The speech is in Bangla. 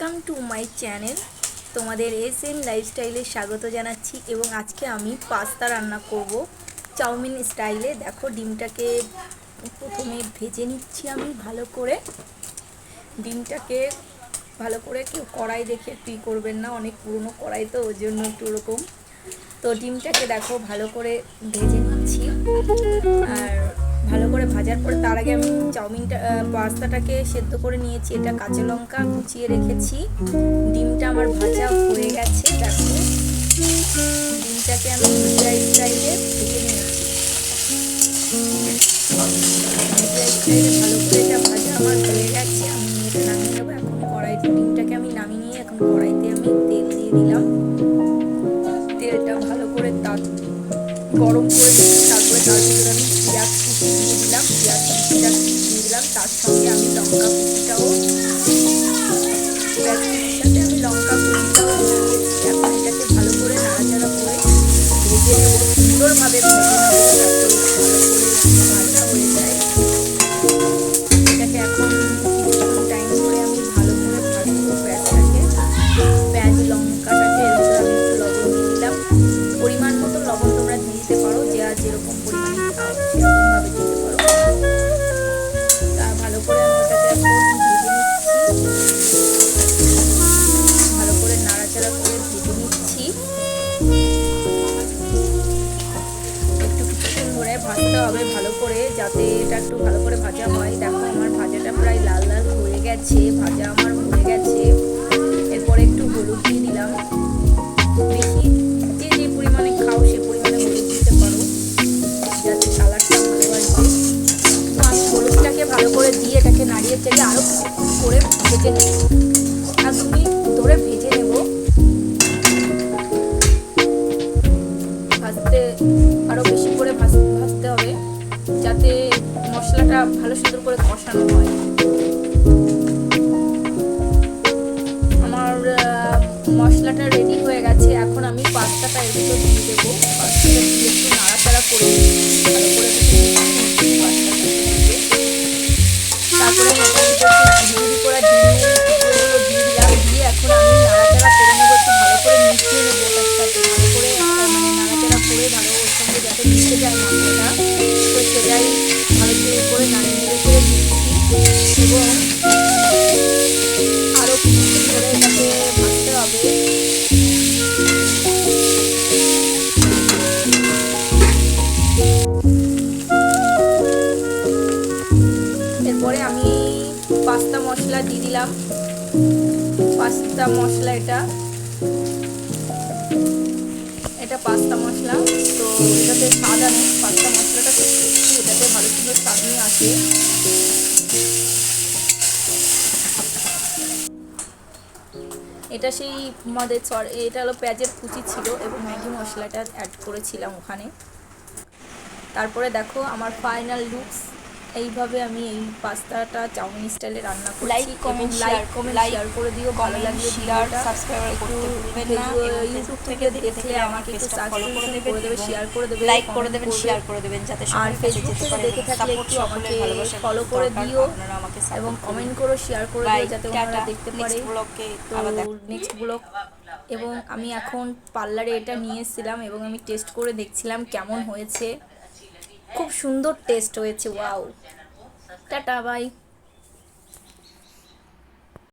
ওয়েলকাম টু মাই চ্যানেল তোমাদের এস এন লাইফস্টাইলে স্বাগত জানাচ্ছি এবং আজকে আমি পাস্তা রান্না করব। চাউমিন স্টাইলে দেখো ডিমটাকে প্রথমে ভেজে নিচ্ছি আমি ভালো করে। ডিমটাকে ভালো করে কেউ কড়াই দেখে একটু ই করবেন না, অনেক পুরনো কড়াই তো ওই জন্য একটু ওরকম। তো ডিমটাকে দেখো ভালো করে ভেজে নিচ্ছি। আর ভালো করে ভাজার পর তার আগে আমি চাউমিনটা পাস্তাটাকে সেদ্ধ করে নিয়েছি। এটা কাঁচা লঙ্কা কুচিয়ে রেখেছি। ডিমটা আমার ভাজা হয়ে গেছে, দেখো। ডিমটাকে আমি ভুজিয়া স্টাইলে ভেজে নিয়েছি। ভালো করে এটা ভাজা আমার হয়ে গেছে। আমি এটা নামিয়ে নেব। এখন কড়াইতে ডিমটাকে আমি নামিয়ে নিয়ে এখন কড়াইতে আমি তেল দিয়ে দিলাম। তেলটা ভালো করে তাক গরম করে তারপরে তার ভিতরে আমি পেঁয়াজ কুচি দিয়ে দিলাম পেঁয়াজ কুচিটা দিয়ে দিলাম তার সঙ্গে আমি লঙ্কা কুচিটাও পেঁয়াজ কুচির সাথে আমি লঙ্কা কুচিটাও দিয়ে দিয়েছি এখন এটাকে ভালো করে নাড়াচাড়া করে ভেজে নেব সুন্দরভাবে ভেজে পরিমাণ মতো লবণ তোমরা দিয়ে দিতে পারো যে যেরকম ভাজতে হবে ভালো করে, যাতে এটা একটু ভালো করে ভাজা হয়। দেখো, আমার ভাজাটা প্রায় লাল লাল হয়ে গেছে, ভাজা আমার হয়ে গেছে। এরপরে একটু হলুদ দিয়ে দিলাম। বেশি যে যে পরিমাণে খাও, সে পরিমাণে হলুদ দিতে পারো, যাতে কালারটা ভালো আসবে আমি হলুদটাকে ভালো করে দিয়ে এটাকে নাড়িয়ে চেড়ে আরও করে ভেজে নেব মশলাটা ভালো সুন্দর করে কষানো হয়। আমার মশলাটা রেডি হয়ে গেছে। এখন আমি পাস্তাটা এর ভিতর দিয়ে দেবো। একটু নাড়াচাড়া করে। তারপরে দিয়ে এখন আমি নাড়াচাড়া করে নেব ভালো করে মানে নাড়াচাড়া করে ওর সঙ্গে যাতে যায় সেটাই পাস্তা মশলা দিয়ে দিলাম। পাস্তা মশলা এটা। এটা পাস্তা মশলা। তো এটাতে স্বাদ আনে পাস্তা মশলাটা এটাতে ভালো সুন্দর স্বাদ নিয়ে আসে এটা সেই আমাদের এটা হলো পেঁয়াজের কুচি ছিল এবং ম্যাগি মশলাটা অ্যাড করেছিলাম ওখানে। তারপরে দেখো আমার ফাইনাল লুকস এইভাবে আমি এই পাস্তাটা চাউমিন স্টাইলে রান্না করেছি Like, comment, like comment share করে দিও। ভালো লাগলে subscribe একটু করতে ভুলবেন না ইউটিউব থেকে দেখলে আমাকে একটু সাবস্ক্রাইব দেবেন করে দেবে শেয়ার করে দেবে লাইক করে দেবেন শেয়ার করে দেবেন যাতে আর ফেসবুক থেকে দেখে থাকলে একটু আমাকে ফলো করে দিও এবং কমেন্ট। করো শেয়ার করে দিও যাতে ওনারা দেখতে পারে। তো নেক্সট ব্লগ এবং আমি এখন পার্লারে এটা নিয়ে এসেছিলাম এবং আমি টেস্ট করে দেখছিলাম কেমন হয়েছে। খুব সুন্দর টেস্ট হয়েছে ওয়াও টাটা বাই